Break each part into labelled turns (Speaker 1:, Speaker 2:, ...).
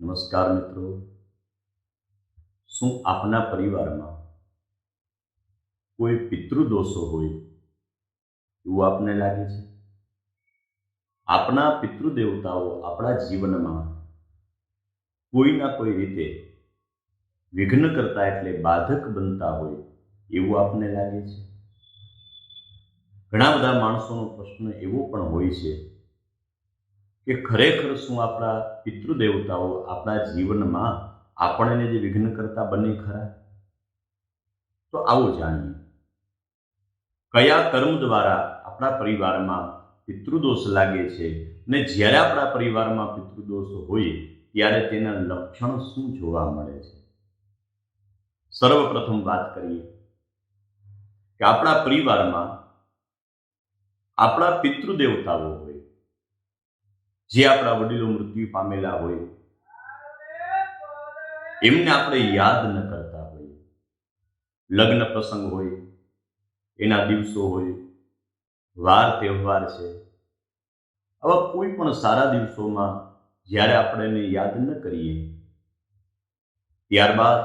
Speaker 1: નમસ્કાર મિત્રો. શું આપના પરિવારમાં કોઈ પિતૃદોષો હોય એવું આપને લાગે છે? આપણા પિતૃદેવતાઓ આપણા જીવનમાં કોઈના કોઈ રીતે વિઘ્ન કરતા એટલે બાધક બનતા હોય એવું આપને લાગે છે? ઘણા બધા માણસોનો પ્રશ્ન એવો પણ હોય છે કે ખરેખર શું આપણા પિતૃદેવતાઓ આપણા જીવનમાં આપણને જે વિઘ્ન કરતા બને ખરા? તો આવો જાણીએ. કયા કર્મ દ્વારા આપણા પરિવારમાં પિતૃદોષ લાગે છે ને જ્યારે આપણા પરિવારમાં પિતૃદોષ હોય ત્યારે તેના લક્ષણ શું જોવા મળે છે? સર્વપ્રથમ વાત કરીએ કે આપણા પરિવારમાં આપણા પિતૃદેવતાઓ હોય જે આપણા વડીલો મૃત્યુ પામેલા હોય, એમને આપણે યાદ ન કરતા હોઈએ. લગ્ન પ્રસંગ હોય, એના દિવસો હોય, વાર તહેવાર છે. આવા કોઈ પણ સારા દિવસોમાં જ્યારે આપણે એને યાદ ન કરીએ, ત્યારબાદ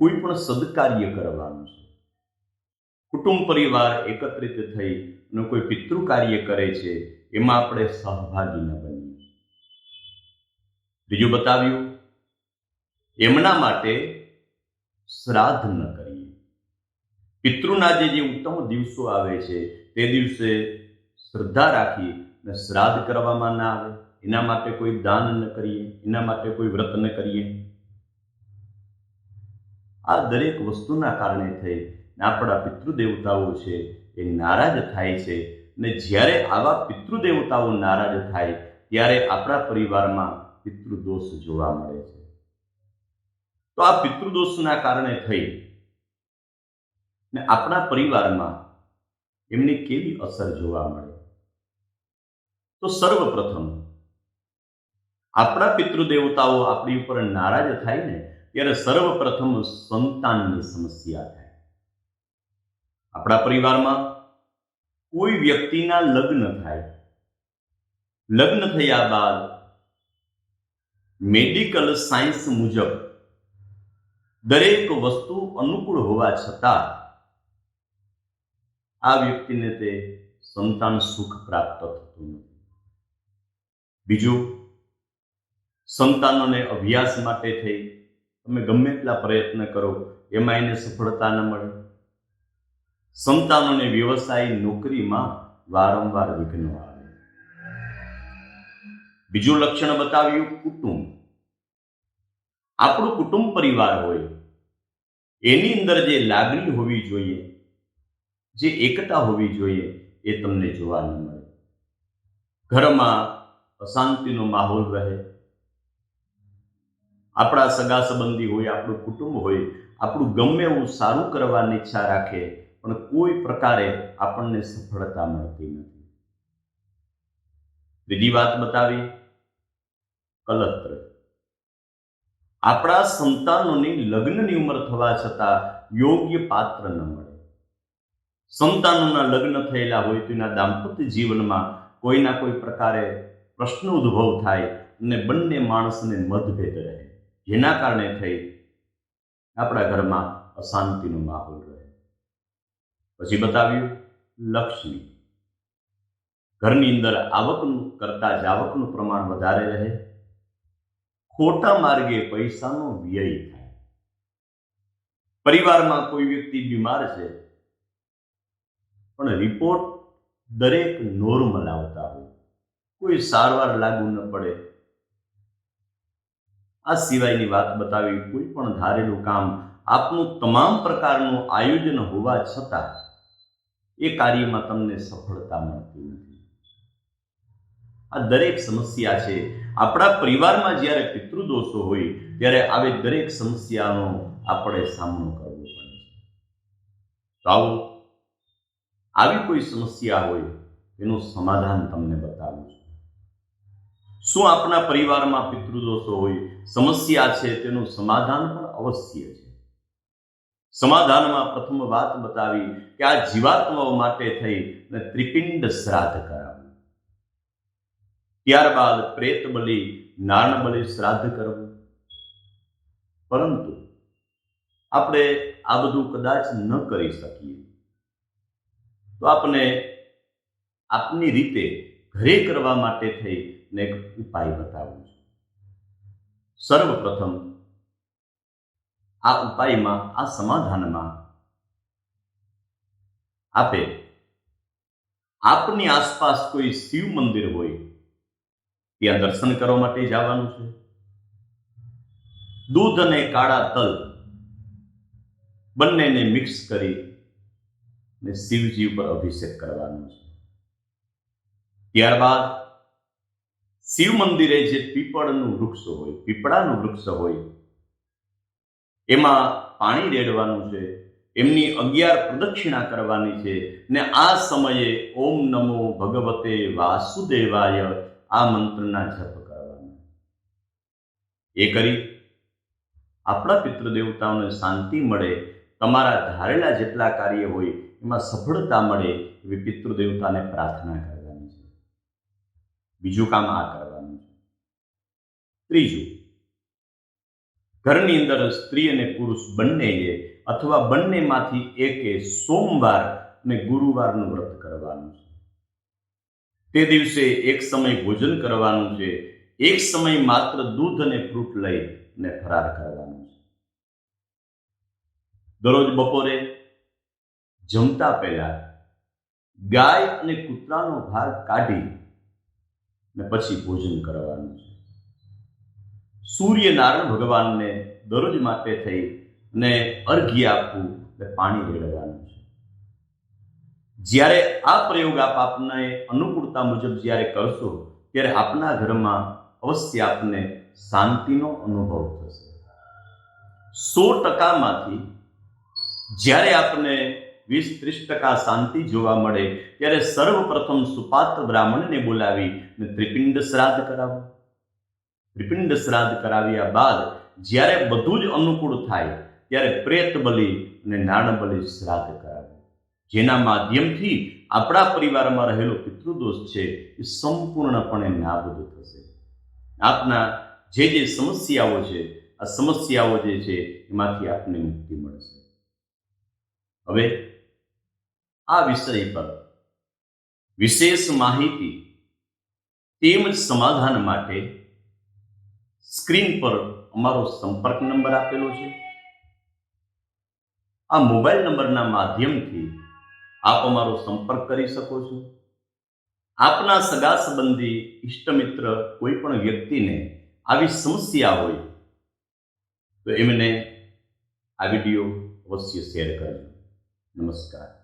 Speaker 1: કોઈ પણ સદકાર્ય કરવાનું છે. કુટુંબ પરિવાર એકત્રિત થઈ અને કોઈ પિતૃ કાર્ય કરે છે એમાં આપણે સહભાગી ન બનીએ. બીજું બતાવ્યું, એમના માટે શ્રાદ્ધ ન કરીએ. પિતૃના જે ઉત્તમ દિવસો આવે છે, તે દિવસે શ્રદ્ધા રાખી અને શ્રાદ્ધ કરવામાં ના આવે. એના માટે કોઈ દાન ન કરીએ, એના માટે કોઈ વ્રત ન કરીએ. આ દરેક વસ્તુના કારણે થઈ આપણા પિતૃદેવતાઓ છે, એ નારાજ થાય છે ને જ્યારે આવા પિતૃદેવતાઓ નારાજ થાય, ત્યારે આપણા પરિવારમાં પિતૃદોષ જોવા મળે છે. તો આ પિતૃદોષના કારણે થઈ ને આપણા પરિવારમાં એમની કેવી અસર જોવા મળે? તો સર્વપ્રથમ, આપણા પિતૃદેવતાઓ આપણી ઉપર નારાજ થાય ને, ત્યારે સર્વપ્રથમ સંતાનની સમસ્યા થાય. આપણા પરિવારમાં કોઈ વ્યક્તિના લગ્ન થાય. લગ્ન થયા બાદ મેડિકલ સાયન્સ મુજબ દરેક વસ્તુ અનુકૂળ હોવા છતાં આ વ્યક્તિને તે સંતાન સુખ પ્રાપ્ત થતું નથી. બીજું, સંતાનોને અભ્યાસ માટે થઈ. તમે ગમે એટલા પ્રયત્ન કરો, એમાં એને સફળતા ન મળે. સંતાનોને વ્યવસાય નોકરીમાં વારંવાર વિઘ્નો આવે. બીજું લક્ષણ બતાવ્યું, કુટુંબ. આપણું કુટુંબ પરિવાર હોય, એની અંદર જે લાગણી હોવી જોઈએ, જે એકતા હોવી જોઈએ, એ તમને જોવા ન મળે. ઘરમાં અશાંતિનો માહોલ રહે. આપણા સગા સંબંધી હોય, આપણું કુટુંબ હોય, આપણું ગમે એવું સારું કરવાની ઈચ્છા રાખે પણ કોઈ પ્રકારે આપણને સફળતા મળતી નથી. બીજી વાત બતાવી. કલત્ર. આપણા સંતાનોની લગ્નની ઉંમર થવા છતાં યોગ્ય પાત્ર ન મળે. સંતાનોના લગ્ન થયેલા હોય તો એના દાંપત્ય જીવનમાં કોઈના કોઈ પ્રકારે પ્રશ્ન ઉદ્ભવ થાય અને બંને માણસને મતભેદ રહે. જેના કારણે થઈ આપણા ઘરમાં અશાંતિનો માહોલ રહે. પછી બતાવ્યું, લક્ષ્મી. ઘરની અંદર આવકનું કરતા જાવકનું પ્રમાણ વધારે રહે. ખોટા માર્ગે પૈસાનો વ્યય થાય. પરિવારમાં કોઈ વ્યક્તિ બીમાર છે, પણ રિપોર્ટ દરેક નોર્મલ આવતા હોય. કોઈ સારવાર લાગુ ન પડે. આ સિવાયની વાત બતાવી કોઈ પણ ધારેલું કામ આપનું તમામ પ્રકારનું આયોજન હોવા છતાં એ કાર્યમાં તમને સફળતા મળતી નથી. આ દરેક સમસ્યા છે. આપણા પરિવારમાં જ્યારે પિતૃદોષો હોય, ત્યારે આવી દરેક સમસ્યાનો આપણે સામનો કરવો પડે છે. તો આવો, આવી કોઈ સમસ્યા હોય, એનું સમાધાન તમને બતાવું છું. શું આપણા પરિવારમાં પિતૃદોષો હોય, સમસ્યા છે, તેનું સમાધાન પણ અવશ્ય છે. સમાધાનમાં પ્રથમ વાત બતાવી કે આ જીવાત્માઓ માટે થઈ અને ત્રિપિંડ શ્રાદ્ધ કરાવવું ત્યારબાદ પ્રેત બલિ નારણ બલિ શ્રાદ્ધ કરવું. પરંતુ આપણે આ બધું કદાચ ન કરી શકીએ. તો આપણે આપની રીતે ઘરે કરવા માટે થઈને એક ઉપાય બતાવું છું. સર્વપ્રથમ આ ઉપાયમાં, આ સમાધાનમાં. આપે, આપની આસપાસ કોઈ શિવ મંદિર હોય, ત્યાં દર્શન કરવા માટે જવાનું છે? દૂધ અને કાળા તલ બંનેને મિક્સ કરી ને શિવજી ઉપર અભિષેક કરવાનો છે. ત્યારબાદ, શિવ મંદિરે જે પીપળનું વૃક્ષ હોય, પીપળાનું વૃક્ષ હોય એમાં પાણી રેડવાનું છે, એમની અગિયાર પ્રદક્ષિણા કરવાની છે ને આ સમયે ઓમ નમો ભગવતે વાસુદેવાય આ મંત્રના જપ કરવાના. એ કરી આપણા પિતૃદેવતાઓને શાંતિ મળે, તમારા ધારેલા જેટલા કાર્ય હોય એમાં સફળતા મળે એવી પિતૃદેવતાને પ્રાર્થના કરવાની છે. બીજું કામ આ કરવાનું છે. ત્રીજું ઘરની અંદર સ્ત્રી અને પુરુષ બંનેએ અથવા બંનેમાંથી એકે સોમવાર અને ગુરુવારનું વ્રત કરવાનું છે. તે દિવસે એક સમય ભોજન કરવાનું છે, એક સમય માત્ર દૂધ અને ફ્રૂટ લઈ ને ફરાર કરવાનું છે. દરરોજ બપોરે જમતા પહેલા ગાય અને કૂતરાનો ભાગ કાઢી ને પછી ભોજન કરવાનું છે. સૂર્યનારાયણ ભગવાનને દરરોજ માટે થઈ ને અર્ઘ્ય આપવું એટલે પાણી રેડવાનું છે. જ્યારે આ પ્રયોગ આપ આપને અનુકૂળતા મુજબ જ્યારે કરશો, ત્યારે આપના ઘરમાં અવશ્ય આપને શાંતિનો અનુભવ થશે. સો ટકામાંથી જ્યારે આપને વીસ ત્રીસ ટકા શાંતિ જોવા મળે, ત્યારે સર્વપ્રથમ સુપાત્ર બ્રાહ્મણને બોલાવી ત્રિપિંડ શ્રાદ્ધ કરાવો. ત્રિપિંડ શ્રાદ્ધ કરાવ્યા બાદ જ્યારે બધું જ અનુકૂળ થાય, ત્યારે પ્રેત બલિ અને નાણ બલિ શ્રાદ્ધ કરાવવું જેના માધ્યમથી આપણા પરિવારમાં રહેલો પિતૃદોષ છે એ સંપૂર્ણપણે નાબૂદ થશે. આપના જે જે સમસ્યાઓ છે, આ સમસ્યાઓ જે છે એમાંથી આપને મુક્તિ મળશે. હવે આ વિષય પર વિશેષ માહિતી તેમજ સમાધાન માટે સ્ક્રીન પર અમારો સંપર્ક નંબર આપેલો છે. આ મોબાઈલ નંબરના માધ્યમથી આપ અમારો સંપર્ક કરી શકો છો. આપના સગા સંબંધી ઇષ્ટમિત્ર કોઈ પણ વ્યક્તિને આવી સમસ્યા હોય તો એમને આ વીડિયો અવશ્ય શેર કરજો. નમસ્કાર.